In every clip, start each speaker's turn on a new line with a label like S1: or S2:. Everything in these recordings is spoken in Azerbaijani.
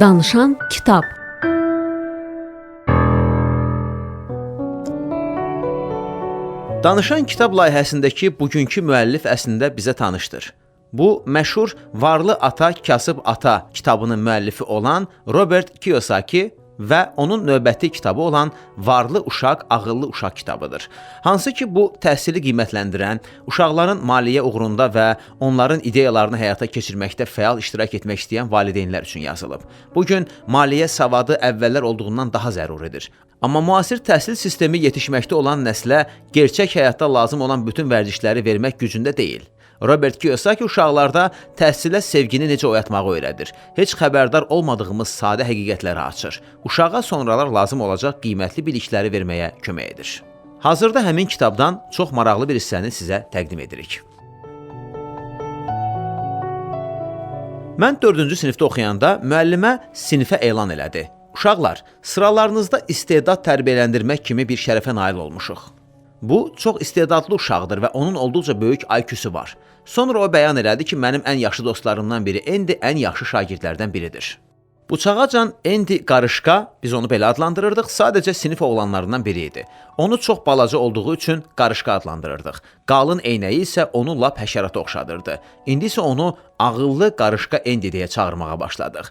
S1: Danışan kitab.
S2: Danışan kitab layihəsindəki bugünkü müəllif əslində bizə tanışdır. Bu məşhur Varlı Ata, Kasıb Ata kitabının müəllifi olan Robert Kiyosaki və onun növbəti kitabı olan Varlı Uşaq, Ağıllı Uşaq kitabıdır. Hansı ki bu təhsili qiymətləndirən, uşaqların maliyyə uğrunda və onların ideyalarını həyata keçirməkdə fəal iştirak etmək istəyən valideynlər üçün yazılıb. Bu gün maliyyə savadı əvvəllər olduğundan daha zəruridir. Amma müasir təhsil sistemi yetişməkdə olan nəslə gerçək həyatda lazım olan bütün vərdişləri vermək gücündə deyil. Robert Kiyosaki uşaqlarda təhsilə sevgini necə oyatmağı öyrədir. Heç xəbərdar olmadığımız sadə həqiqətləri açır. Uşağa sonralar lazım olacaq qiymətli bilikləri verməyə kömək edir. Hazırda həmin kitabdan çox maraqlı bir hissəni sizə təqdim edirik. Mən 4-cü sinifdə oxuyanda müəllimə sinifə elan elədi. Uşaqlar, sıralarınızda istedad tərbiyələndirmək kimi bir şərəfə nail olmuşuq. Bu çox istedadlı uşaqdır və onun olduqca böyük IQ-su var. Sonra o bəyan elədi ki, mənim ən yaxşı dostlarımdan biri Endi ən yaxşı şagirdlərdən biridir. Bıçağacan Endi qarışqa, biz onu belə adlandırırdıq, sadəcə sinif oğlanlarından biri idi. Onu çox balaca olduğu üçün qarışqa adlandırırdıq. Qalın eynəyi isə onu lap həşərata oxşadırdı. İndi isə onu ağıllı qarışqa Endi deyə çağırmağa başladıq.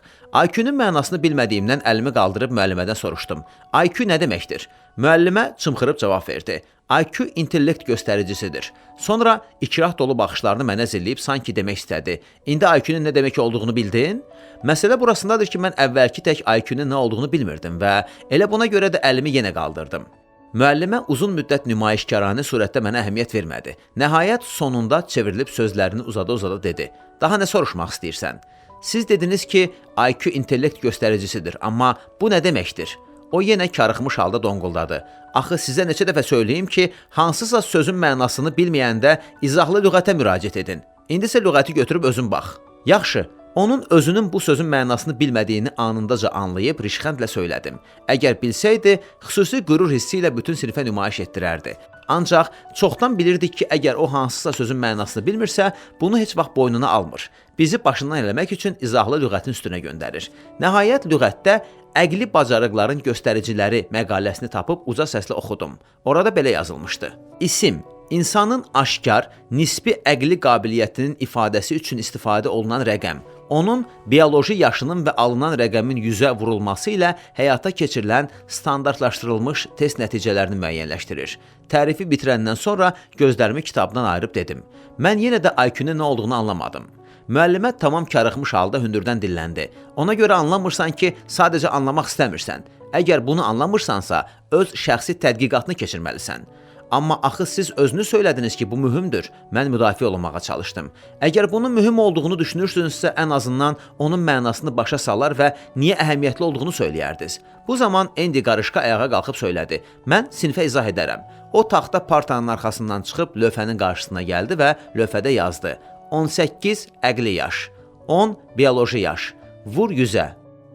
S2: IQ-nun mənasını bilmədiyimdən əlimi qaldırıb müəllimədən soruşdum. IQ nə deməkdir? Müəllimə çımxırıb cavab verdi. IQ intellekt göstəricisidir. Sonra ikrah dolu baxışlarını mənə zilləyib sanki demək istədi. İndi IQ-nun nə demək olduğunu bildin? Məsələ burasındadır ki, mən əvvəlki tək IQ-nun nə olduğunu bilmirdim və elə buna görə də əlimi yenə qaldırdım. Müəllimə uzun müddət nümayişkaranə surətdə mənə əhəmiyyət vermədi. Nəhayət sonunda çevrilib sözlərini uzada-uzada dedi. Daha nə soruşmaq istəyirsən? Siz dediniz ki, IQ intellekt göstəricisidir, amma bu nə deməkdir? O yenə karıxmış halda donquldadı. Axı sizə neçə dəfə söyləyim ki, hansısa sözün mənasını bilməyəndə izahlı lüğətə müraciət edin. İndi isə lüğəti götürüb özün bax. Yaxşı, onun özünün bu sözün mənasını bilmədiyini anındaca anlayıb rişxəndlə söylədim. Əgər bilsəydi, xüsusi qürur hissi ilə bütün sinifə nümayiş etdirərdi. Ancaq çoxdan bilirdik ki, əgər o hansısa sözün mənasını bilmirsə, bunu heç vaxt boynuna almır. Bizi başından eləmək üçün izahlı lüğətin üstünə göndərir. Nəhayət lüğətdə Əqli bacarıqların göstəriciləri məqaləsini tapıb uca səslə oxudum. Orada belə yazılmışdı: İsim insanın aşkar, nisbi əqli qabiliyyətinin ifadəsi üçün istifadə olunan rəqəm. Onun bioloji yaşının və alınan rəqəmin 100-ə vurulması ilə həyata keçirilən standartlaşdırılmış test nəticələrini müəyyənləşdirir. Tərifi bitirəndən sonra gözlərimi kitabdan ayırıb dedim: Mən yenə də IQ-nun nə olduğunu anlamadım. Müəllimə tamam karıxmış halda hündürdən dilləndi. Ona görə anlamırsan ki, sadəcə anlamaq istəmirsən. Əgər bunu anlamırsansa, öz şəxsi tədqiqatını keçirməlisən. Amma axı siz özünüz söylədiniz ki, bu mühümdür. Mən müdafiə olunmağa çalışdım. Əgər bunun mühüm olduğunu düşünürsünüzsə, ən azından onun mənasını başa salar və niyə əhəmiyyətli olduğunu söyləyərdiniz. Bu zaman Endi qarışqa ayağa qalxıb söylədi. Mən sinifə izah edərəm. O taxta partanın arxasından çıxıb lövhənin qarşısına gəldi və lövhədə yazdı: 18 əqli yaş, 10 bioloji yaş, vur 100-ə.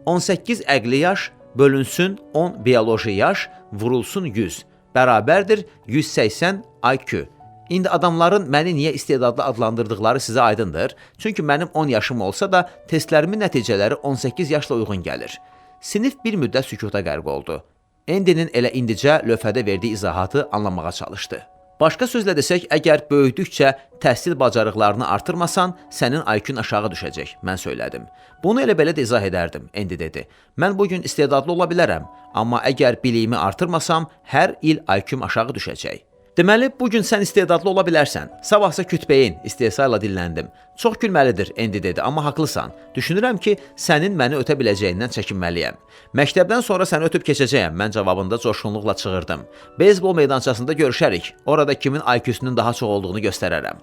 S2: 18 əqli yaş bölünsün 10 bioloji yaş, vurulsun 100 bərabərdir 180 IQ. İndi adamların məni niyə istedadlı adlandırdıqları sizə aydındır. Çünki mənim 10 yaşım olsa da testlərimin nəticələri 18 yaşla uyğun gəlir. Sinif bir müddət sükuta qərq oldu. Endinin elə indicə lövhədə verdiyi izahatı anlamağa çalışdı. Başqa sözlə desək, əgər böyüdükcə təhsil bacarıqlarını artırmasan, sənin IQ-un aşağı düşəcək, mən söylədim. Bunu elə belə də izah edərdim, Endi dedi. Mən bu gün istedadlı ola bilərəm, amma əgər biliyimi artırmasam, hər il IQ-um aşağı düşəcək. Deməli, bu gün sən istedadlı ola bilərsən. Sabahsa kütbeyin, istehzayla dilləndim. Çox gülməlidir, Endi dedi, amma haqlısan. Düşünürəm ki, sənin məni ötə biləcəyindən çəkinməliyəm. Məktəbdən sonra səni ötüb keçəcəyəm, mən cavabında coşğunluqla çığırdım. Beyzbol meydançasında görüşərik. Orada kimin IQ-sunun daha çox olduğunu göstərərəm.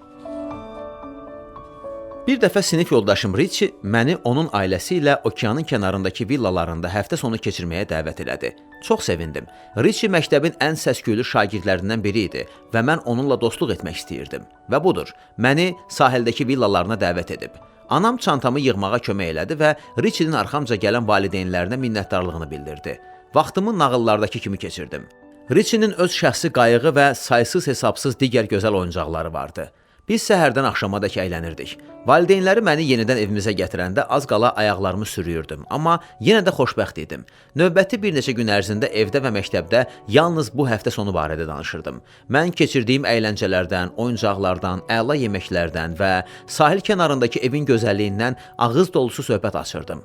S2: Bir dəfə sinif yoldaşım Richi məni onun ailəsi ilə okeanın kənarındakı villalarında həftə sonu keçirməyə dəvət elədi. Çox sevindim. Richi məktəbin ən səsküylü şagirdlərindən biri idi və mən onunla dostluq etmək istəyirdim. Və budur, məni sahildəki villalarına dəvət edib. Anam çantamı yığmağa kömək elədi və Richinin arxamca gələn valideynlərinə minnətdarlığını bildirdi. Vaxtımı nağıllardakı kimi keçirdim. Richinin öz şəxsi qayığı və saysız hesabsız digər gözəl oyuncaqları vardı. Biz səhərdən axşamadək əylənirdik. Valideynləri məni yenidən evimizə gətirəndə az qala ayaqlarımı sürüyürdüm, amma yenə də xoşbəxt idim. Növbəti bir neçə gün ərzində evdə və məktəbdə yalnız bu həftə sonu barədə danışırdım. Mən keçirdiyim əyləncələrdən, oyuncaqlardan, əla yeməklərdən və sahil kənarındakı evin gözəlliyindən ağız dolusu söhbət açırdım.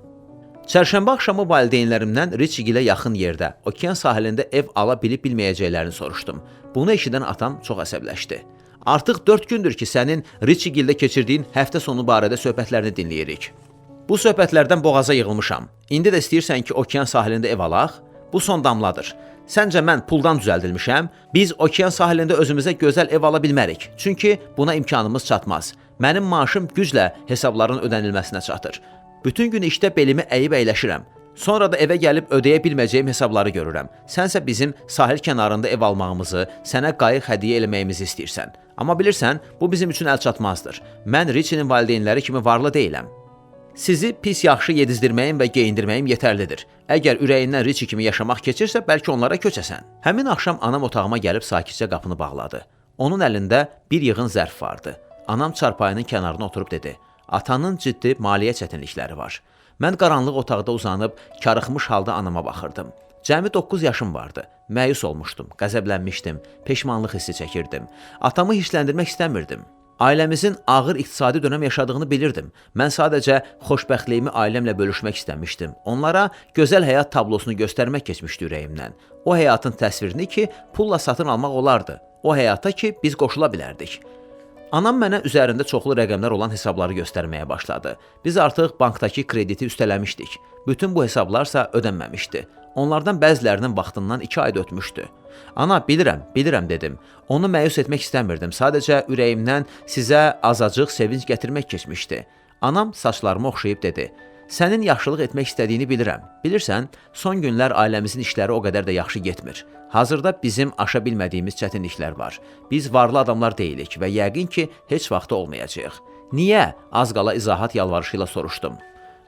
S2: Çərşənbə axşamı valideynlərimdən Riçigilə yaxın yerdə, okean sahilində ev ala bilib-bilməyəcəklərini soruşdum. Bunu eşidən atam çox əsəbləşdi. Artıq 4 gündür ki, sənin Riçigildə keçirdiyin həftə sonu barədə söhbətlərini dinləyirik. Bu söhbətlərdən boğaza yığılmışam. İndi də istəyirsən ki, okean sahilində ev alaq? Bu son damladır. Səncə mən puldan düzəldilmişəm? Biz okean sahilində özümüzə gözəl ev ala bilmərik. Çünki buna imkanımız çatmaz. Mənim maaşım güclə hesabların ödənilməsinə çatır. Bütün gün işdə belimi əyib əyləşirəm. Sonra da evə gəlib ödəyə bilməyəcəyim hesabları görürəm. Sənsə bizim sahil kənarında ev almağımızı, sənə qayıq hədiyyə eləməyimizi istəyirsən. Amma bilirsən, bu bizim üçün əl çatmazdır. Mən Richinin valideynləri kimi varlı deyiləm. Sizi pis yaxşı yedizdirməyim və geyindirməyim yetərlidir. Əgər ürəyindən Richi kimi yaşamaq keçirsə, bəlkə onlara köçəsən. Həmin axşam anam otağıma gəlib sakitcə qapını bağladı. Onun əlində bir yığın zərf vardı. Anam çarpayının kənarına oturub dedi: Atanın ciddi maliyyə çətinlikləri var. Mən qaranlıq otaqda uzanıb karıxmış halda anama baxırdım. Cəmi 9 yaşım vardı. Məyus olmuşdum, qəzəblənmişdim, peşmanlıq hissi çəkirdim. Atamı hirsləndirmək istəmirdim. Ailəmizin ağır iqtisadi dönəm yaşadığını bilirdim. Mən sadəcə xoşbəxtliyimi ailəmlə bölüşmək istəmişdim. Onlara gözəl həyat tablosunu göstərmək keçmişdi ürəyimdən. O həyatın təsvirini ki, pulla satın almaq olardı. O həyata ki, biz qoşula bilərdik. Anam mənə üzərində çoxlu rəqəmlər olan hesabları göstərməyə başladı. Biz artıq bankdakı krediti üstələmişdik. Bütün bu hesablarsa ödənməmişdi. Onlardan bəzilərinin vaxtından 2 ay ötmüşdü. Ana, bilirəm, bilirəm dedim. Onu məyus etmək istəmirdim. Sadəcə ürəyimdən sizə azacıq sevinc gətirmək keçmişdi. Anam saçlarımı oxşayıb dedi: Sənin yaxşılıq etmək istədiyini bilirəm. Bilirsən, son günlər ailəmizin işləri o qədər də yaxşı getmir. Hazırda bizim aşa bilmədiyimiz çətinliklər var. Biz varlı adamlar deyilik və yəqin ki, heç vaxt olmayacağıq. Niyə? Az qala izahat yalvarışı ilə soruşdum.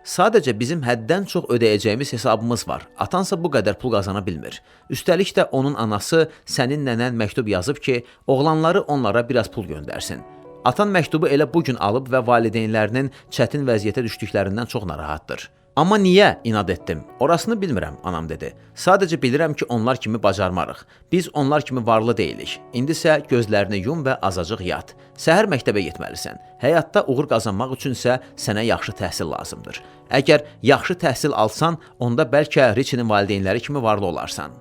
S2: Sadəcə bizim həddən çox ödəyəcəyimiz hesabımız var. Atansa bu qədər pul qazana bilmir. Üstəlik də onun anası sənin nənən məktub yazıb ki, oğlanları onlara biraz pul göndərsin. Atan məktubu elə bu gün alıb və valideynlərinin çətin vəziyyətə düşdüklərindən çox narahatdır. Amma niyə inad etdim? Orasını bilmirəm, anam dedi. Sadəcə bilirəm ki, onlar kimi bacarmarıq. Biz onlar kimi varlı deyilik. İndi isə gözlərini yum və azacıq yat. Səhər məktəbə getməlisən. Həyatda uğur qazanmaq üçün isə sənə yaxşı təhsil lazımdır. Əgər yaxşı təhsil alsan, onda bəlkə Richinin valideynləri kimi varlı olarsan.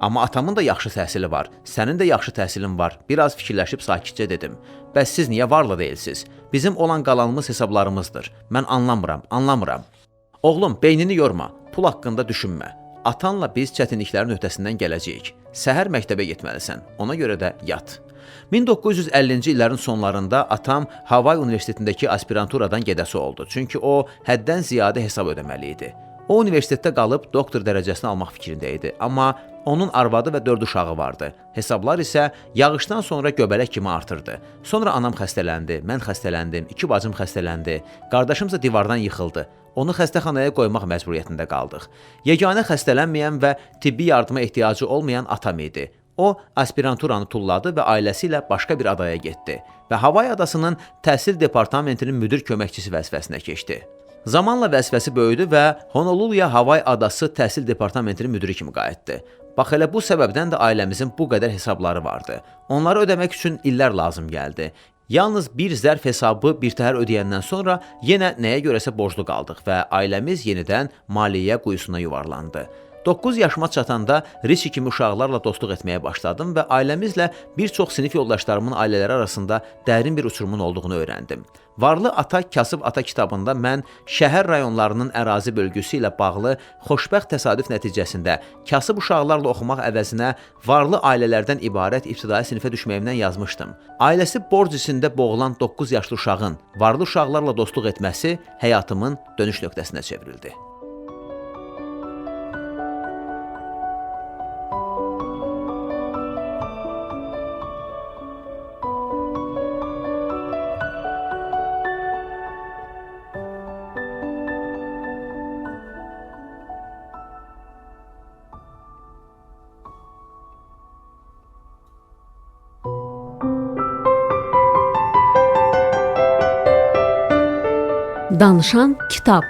S2: Amma atamın da yaxşı təhsili var, sənin də yaxşı təhsilin var. Biraz fikirləşib sakitcə dedim. Bəs siz niyə varlı deyilsiz? Bizim olan qalanımız hesablarımızdır. Mən anlamıram, anlamıram. Oğlum, beynini yorma, pul haqqında düşünmə. Atanla biz çətinliklərin öhdəsindən gələcəyik. Səhər məktəbə getməlisən. Ona görə də yat. 1950-ci illərin sonlarında atam Havay Universitetindəki aspiranturadan gedəsi oldu. Çünki o həddən ziyadə hesab ödəməli idi. O universitetdə qalıb doktor dərəcəsini almaq fikrində idi, amma Onun arvadı və 4 uşağı vardı. Hesablar isə yağışdan sonra göbələk kimi artırdı. Sonra anam xəstələndi, mən xəstələndim, iki bacım xəstələndi. Qardaşım isə divardan yıxıldı. Onu xəstəxanaya qoymaq məcburiyyətində qaldıq. Yeganə xəstələnməyən və tibbi yardıma ehtiyacı olmayan atam idi. O aspiranturanı tulladı və ailəsi ilə başqa bir adaya getdi və Havay adasının təhsil departamentinin müdir köməkçisi vəzifəsinə keçdi. Zamanla vəzifəsi böyüdü və Honoluluya Havay adası təhsil departamentinin müdiri kimi qayıtdı. Bax elə bu səbəbdən də ailəmizin bu qədər hesabları vardı. Onları ödəmək üçün illər lazım gəldi. Yalnız bir zərf hesabı birtəhər ödəyəndən sonra yenə nəyə görəsə borclu qaldıq və ailəmiz yenidən maliyyə quyusuna yuvarlandı. 9 yaşıma çatanda Riçi kimi uşaqlarla dostluq etməyə başladım və ailəmizlə bir çox sinif yoldaşlarımın ailələri arasında dərin bir uçurumun olduğunu öyrəndim. Varlı Ata Kasıb Ata kitabında mən şəhər rayonlarının ərazi bölgüsü ilə bağlı xoşbəxt təsadüf nəticəsində kasıb uşaqlarla oxumaq əvəzinə varlı ailələrdən ibarət ibtidai sinifə düşməyimdən yazmışdım. Ailəsi borc içində boğulan 9 yaşlı uşağın varlı uşaqlarla dostluq etməsi həyatımın dönüş nöqtəsinə çevrildi.
S1: Danışan kitab